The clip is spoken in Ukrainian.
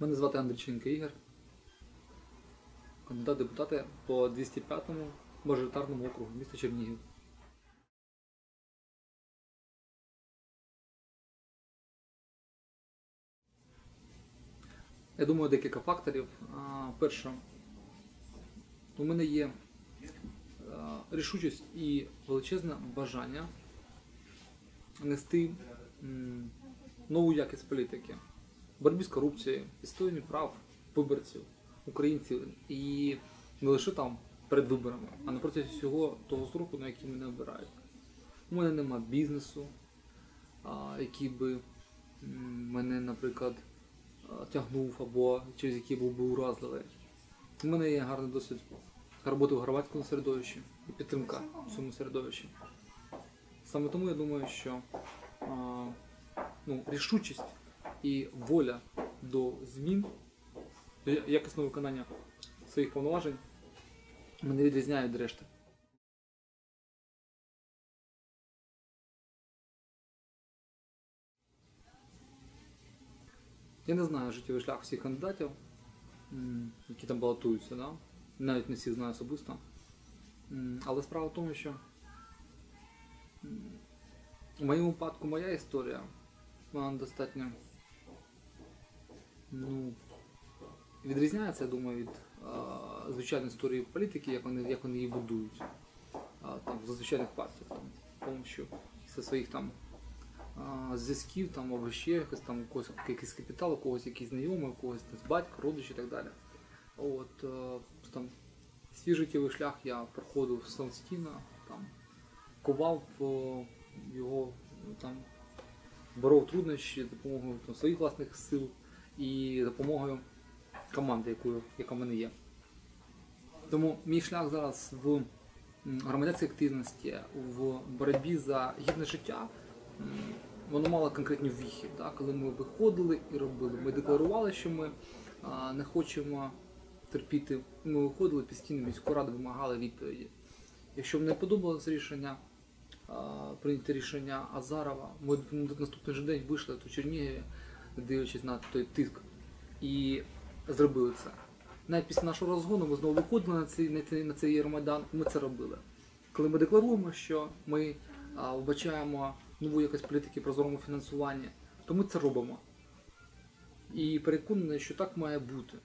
Мене звати Андрійченко Ігор. Кандидат в депутати по 205-му мажоритарному округу міста Чернігів. Я думаю, декілька факторів. Перше, у мене є рішучість і величезне бажання нести нову якість політики, боротьбі з корупцією, відстоюванню прав виборців, українців і не лише там перед виборами, а на всього того сроку, на який мене обирають. У мене нема бізнесу, який би мене, наприклад, тягнув або через який був би уразливий. У мене є гарний досвід роботи в громадському середовищі і підтримка в цьому середовищі. Саме тому я думаю, що ну, рішучість і воля до змін, до якісного виконання своїх повноважень мене відрізняють від решти. Я не знаю життєвий шлях всіх кандидатів, які там балотуються, да? навіть не всіх знаю особисто. Але справа в тому, що у моєму випадку моя історія, вона достатньо ну, відрізняється, я думаю, від а, звичайної історії політики, як вони, як вони її будують а, там, в звичайних партіях, там, що зі своїх там зв'язків там, або ще якось там когось якийсь капітал, у когось якийсь знайомий, у когось там, батько, родич і так далі. От, там, свій життєвий шлях я проходив самостійно, там, ковав його, там, боров труднощі допомогою своїх власних сил і допомогою команди, якою, яка в мене є. Тому мій шлях зараз в громадянській активності, в боротьбі за гідне життя, воно мало конкретні віхи. Да? Коли ми виходили і робили, ми декларували, що ми не хочемо терпіти. Ми виходили постійно міську раду, вимагали відповіді. Якщо не подобалось рішення, прийняти рішення Азарова, ми на наступний же день вийшли до Чернігіві, дивлячись на той тиск, і зробили це. Навіть після нашого розгону ми знову виходили на цей, на цей, на цей Євромайдан, ми це робили. Коли ми декларуємо, що ми а, вбачаємо нову якусь політики прозорому фінансуванні, то ми це робимо. І переконаний, що так має бути.